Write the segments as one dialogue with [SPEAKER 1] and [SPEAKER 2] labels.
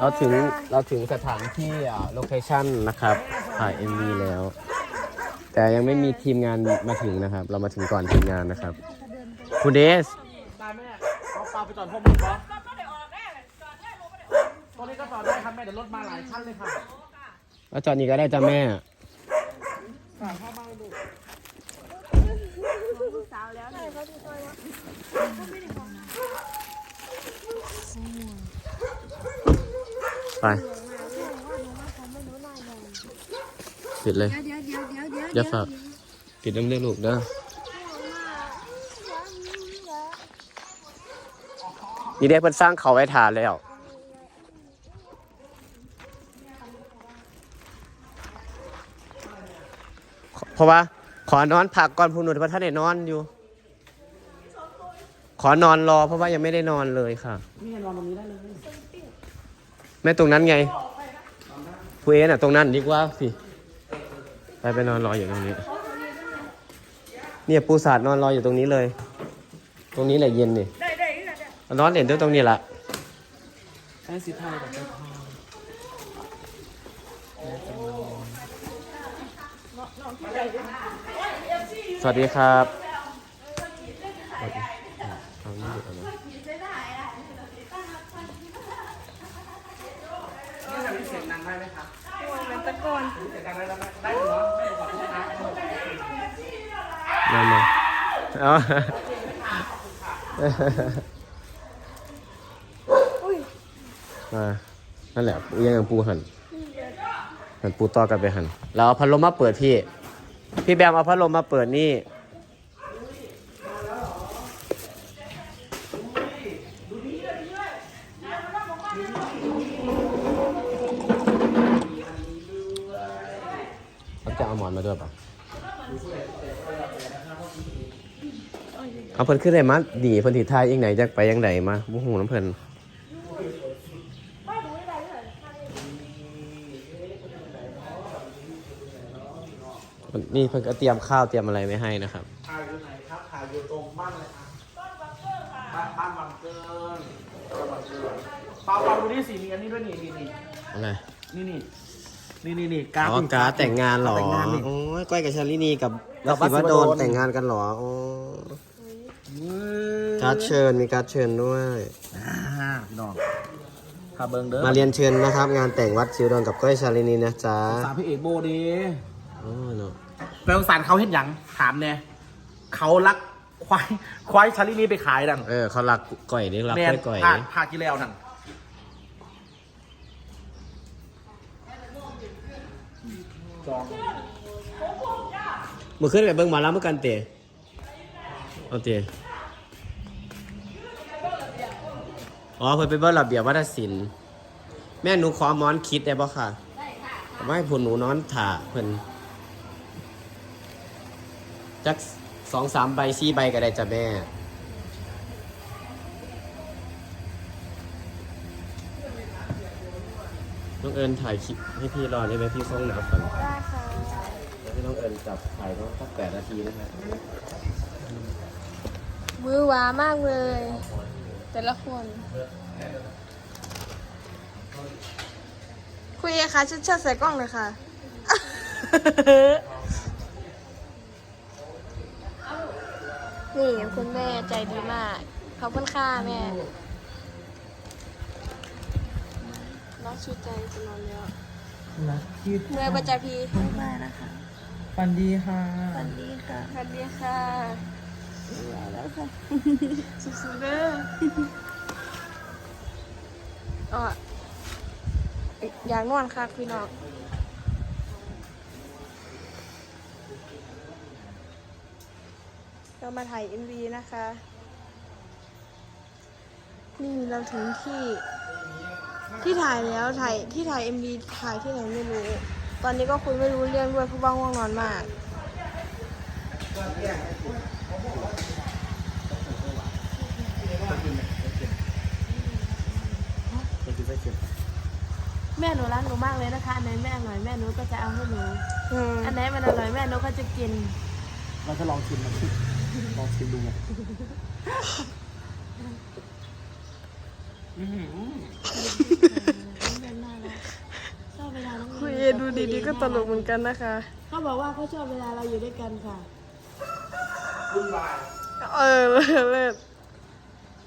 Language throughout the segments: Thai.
[SPEAKER 1] เราถึงเราถึงสถานที่โลเคชั่นนะครับ ถ่าย MV แล้ว แต่ยังไม่มีทีมงานมาถึงนะครับ เรามาถึงก่อนทีมงานนะครับ คุณเดส
[SPEAKER 2] ตายแม่เอาปลาไปจอดพวกมึงปะตรงนี้ก็จอดได้ครับแม่เดี๋ยวรถมาหลายคันเลยค่ะ
[SPEAKER 1] แล้วจอดนี้ก็ได้จ้ะแม่ ไปปิดเลย
[SPEAKER 3] เดี๋ยวเดี๋ยวเดี๋ยวเดี๋ยว
[SPEAKER 1] อย่าฝากปิดน้ำเลือดลูกเด้อนี่ได้เพิ่นสร้างเขาไว้ทานแล้วเพราะว่า ขอนอนพักก่อนพูนุเพราะท่านได้นอนอยู่ ขอนอนรอเพราะว่ายังไม่ได้นอนเลยค่ะ
[SPEAKER 2] นี่นอนตรงนี้ได้เลย
[SPEAKER 1] แม่ตรงนั้นไงผู้เอ็นอะตรงนั้นดีกว่าสิไปไปนอนรออยู่ตรงนี้ เนี่ยปูสาดนอนรออยู่ตรงนี้เลย ตรงนี้แหละเย็นนี่นอนเด่นด้วยตรงนี้ละ
[SPEAKER 2] ใช้สิทธิ์ไทยกับเจ้า
[SPEAKER 1] สวัสดีครับ เอานี่เดี๋ยวนะ
[SPEAKER 2] เสียงดังได้ไหมครับ
[SPEAKER 3] มันตะโกน
[SPEAKER 2] เสียงดังได้ไหมได้เหรอไม่ขอโทษนะ
[SPEAKER 1] มามาเอามานั่นแหละปูยังยังปูหันหันปูต่อกันไปหันเราเอาพัดลมมาเปิดพี่ พี่แบมเอาพัดลมมาเปิดนี่ อาหมอนมาด้วยป่ะเอาเพิ่นขึ้นได้มาดีเพิ่นถิทายยังไหนจะไปยังไหนมาบุหูน้ำเพิ่นนี่เพิ่นก็เตรียมข้าวเตรียมอะไรไม่ให้นะครับ
[SPEAKER 2] ถ่ายอยู่ไหนครับถ่ายอยู่ตรงบ้านเลยครับบ้านบ้านวังเกินบ้านวังเกินเปล่าเปล่าดูนี่สีนี้อันนี้ด้วยนี่นี่นี่
[SPEAKER 1] อะไร
[SPEAKER 2] นี่นี่ นี่นี่นี่การ์ด
[SPEAKER 1] อ๋อการดแต่งงานเหรอ
[SPEAKER 2] แต่งงานนี่
[SPEAKER 1] โอ้ยก้อยกับชาลินีกับ
[SPEAKER 2] กับ
[SPEAKER 1] วัดสิว
[SPEAKER 2] วัดสิว
[SPEAKER 1] โด
[SPEAKER 2] ด
[SPEAKER 1] น
[SPEAKER 2] ล
[SPEAKER 1] แต่งงานกันเหรอโอ้
[SPEAKER 2] เว้ย
[SPEAKER 1] การ์ดเชิญมีการ์ดเชิญด้วย
[SPEAKER 2] อ่าพี่น้องข้าเบิงเด้อ
[SPEAKER 1] มาเรียนเชิญนะครับ งานแต่งวัดสิวดนกับก้อยชาลินีนะจ๊ะ
[SPEAKER 2] สามพี่เอกโบดี
[SPEAKER 1] โอ้เนาะ
[SPEAKER 2] แปลงสารเขาเห็นหยังถามเนี่ยเขารักควายควายชาลินีไปขายดัง
[SPEAKER 1] เออเขารักก่อยนี่รัก
[SPEAKER 2] แม
[SPEAKER 1] ก้
[SPEAKER 2] น
[SPEAKER 1] อยก่อย
[SPEAKER 2] ภาค
[SPEAKER 1] นี่
[SPEAKER 2] ภาคที่แล้วนั่น จอง
[SPEAKER 1] มื่อคืนไปเบิ่งหมาแล้วเมื่อกันเตะเอาเตะอ๋อเพิ่นไปเบิ่งระเบียบวัฒนศิลป์แม่หนูขอหมอนคิดได้บ่ค่ะไม่ให้ผุนหนูนอนถ่าเพิ่นจักสองสามใบสี่ใบก็ได้จ้ะแม่ น้องเอิญถ่ายคลิปให้พี่รอได้ไหมพี่ส่งหนาวก่อน
[SPEAKER 3] ได้ค่ะ
[SPEAKER 1] แล้วพี่น้องเอิญจับถ่ายต้องสักแปดนาทีนะครับ
[SPEAKER 3] มือหวามากเลย แต่ละคน คุยเอค่ะชัดชัดๆใส่กล้องเลยค่ะ นี่คุณแม่ใจดีมาก ขอบคุณค่ะแม่ น้องชูใจจะนอนแล้ว
[SPEAKER 2] รักคิด
[SPEAKER 3] เมื่อยประจาพี
[SPEAKER 4] ไม่นะคะ
[SPEAKER 2] ฟันดีค่ะ
[SPEAKER 4] สวัสดีค่ะ
[SPEAKER 3] สวัสดีค่ะ
[SPEAKER 4] แล้วค่ะ
[SPEAKER 3] สุดๆเด้ออ๋ออยากนอนค่ะพี่น้องเรามาถ่าย MV นะคะ นี่เราถึงที่ ที่ถ่ายแล้วถ่ายที่ถ่าย MV ถ่ายที่ไหนไม่รู้ ตอนนี้ก็คุยไม่รู้เรื่องด้วยเพราะว่าง่วงนอนมาก
[SPEAKER 4] แม่หนูรักหนูมากเลยนะคะอันไหนแม่อร่อยแม่หนูก็จะเอาให้หนู
[SPEAKER 3] อืม
[SPEAKER 4] อันไหนมันอร่อยแม่หนูก็จะกิน
[SPEAKER 2] เราจะลองชิมมันลองชิมดู อืม
[SPEAKER 3] ดีๆก็ตลกเหมือนกันนะคะ
[SPEAKER 4] เขาบอกว่าเขาชอบเวลาเราอยู่ด้วยกันค่ะ
[SPEAKER 2] วุ่นวาย
[SPEAKER 3] เออเลิศเลิศ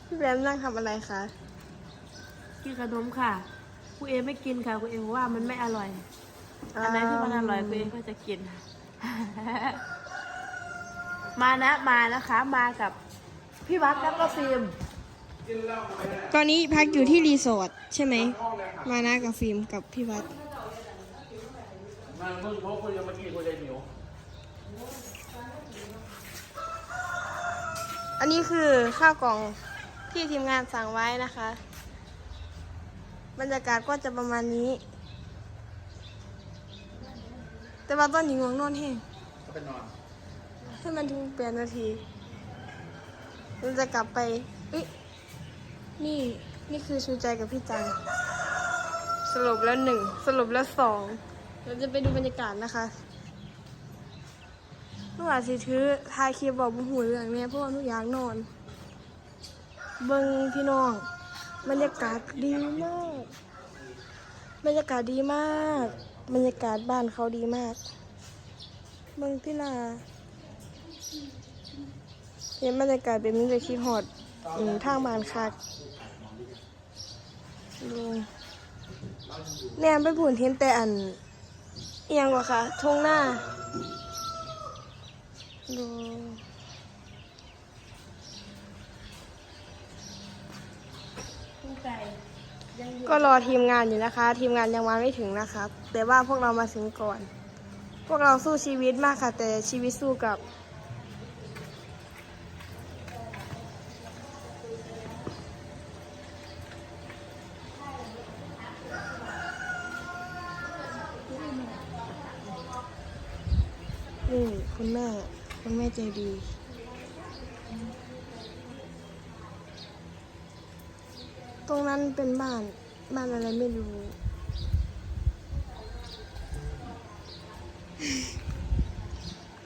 [SPEAKER 3] พี่แบมนั่งทำอะไรคะ
[SPEAKER 4] กินขนมค่ะครูเอไม่กินค่ะครูเอบอกว่ามันไม่อร่อย อันไหนที่มันอร่อยครูเอก็จะกิน มานะมานะคะ มากับพี่วัดแล้วก็ฟิล์ม
[SPEAKER 3] ตอนนี้พักอยู่ที่รีสอร์ทใช่ไหม มานะกับฟิล์มกับพี่วัด
[SPEAKER 2] มาเพิ่งพบคุยกันเมื่อกี้คุยกันหิว
[SPEAKER 3] อันนี้คือข้าวกล่องที่ทีมงานสั่งไว้นะคะ บรรยากาศก็จะประมาณนี้ แต่ว่าตอนนี้ง่วงนอนแห้ง
[SPEAKER 2] ก็ไปนอน
[SPEAKER 3] ให้มันถึงแปดนาทีเราจะกลับไปเอ้ย นี่นี่คือชูใจกับพี่จัง สรุปแล้วหนึ่งสรุปแล้วสองเราจะไปดูบรรยากาศนะคะหนูอาจสิถือทายคลิปบอกบุหูเรื่องเนี่ยเพราะว่าหนูอยากนอน เบิงพี่น้อง บรรยากาศดีมาก บรรยากาศดีมาก บรรยากาศบ้านเขาดีมาก เบิงพี่นาเห็นบรรยากาศเป็นมันจะคิดหอด อืมทางบ้านคักดูแนมไปผุนเห็นแต่อันเอียงกว่าค่ะทงหน้าดูก็รอทีมงานอยู่นะคะ ทีมงานยังมาไม่ถึงนะคะแต่ว่าพวกเรามาถึงก่อน พวกเราสู้ชีวิตมากค่ะ แต่ชีวิตสู้กับ นี่ คุณแม่ คุณแม่ใจดีตรงนั้นเป็นบ้าน บ้านอะไรไม่รู้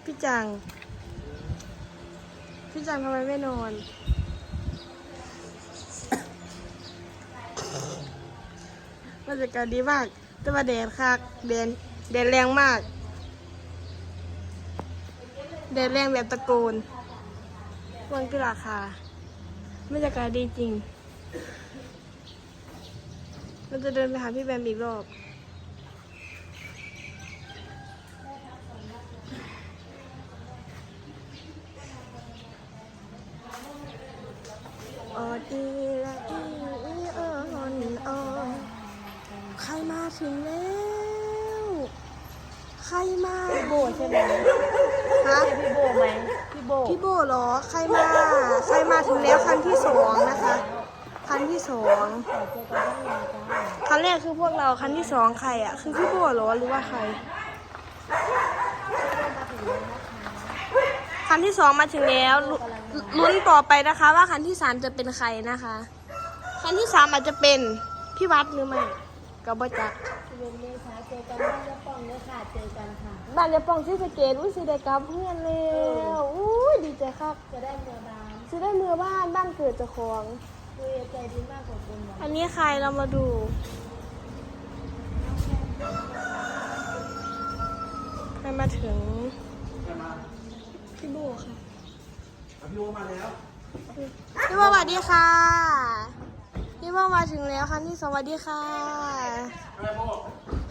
[SPEAKER 3] พี่จัง พี่จังทำไมไม่นอน บรรยากาศดีมาก แต่ว่าแดดคักแดดแดดแรงมาก แดดแรงแบบตะโกนวันกีราคาบรรยากาศดีจริงเราจะเดินไปหาพี่แบมอีกรอบ มา
[SPEAKER 4] พี่โบใช่ไหม
[SPEAKER 3] ฮะ
[SPEAKER 4] ใช่พี่โบไหมพี่โบ
[SPEAKER 3] พี่โบเหรอ ใครมา ใครมาถึงแล้วคันที่สองนะคะ คันที่สอง คันแรกคือพวกเรา คันที่สองใครอะ คือพี่โบเหรอหรือว่าใคร คันที่สองมาถึงแล้วลุลุ้นต่อไปนะคะ ว่าคันที่สามจะเป็นใครนะคะ คันที่สามอาจจะเป็นพี่วัดหรือไม่ กับบจัก
[SPEAKER 4] เย็นเลยค่ะเจอกันบ้านยาป้องเลยค่ะเจอกันค่ะ
[SPEAKER 3] บ้านจะปองที่สะเกตอุ้ยสิได้กลับเพื่อนแล้วอุ้ยดีใจครับ
[SPEAKER 4] จะได้เมือบ้าน
[SPEAKER 3] สิได้เมือบ้านบ้านเกิดเจ้าของ
[SPEAKER 4] ครูเอใจดีมากกว่าคนหมอ
[SPEAKER 3] อันนี้ใครเรามาดูใครมาถึง
[SPEAKER 2] ใครมา
[SPEAKER 3] พี่โบค่ะ
[SPEAKER 2] อะพี่โอมาแล้ว
[SPEAKER 3] พี่โบสวัสดีค่ะ พี่โบมาถึงแล้วคันที่สวัสดีค่ะ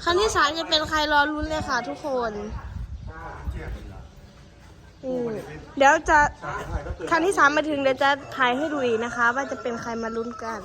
[SPEAKER 3] คันที่สามจะเป็นใครรอรุ้นเลยค่ะทุกคนอืมเดี๋ยวจะคันที่สามมาถึงเดี๋ยวจะถ่ายให้ดูอีกนะคะ ว่าจะเป็นใครมาลุ้นกัน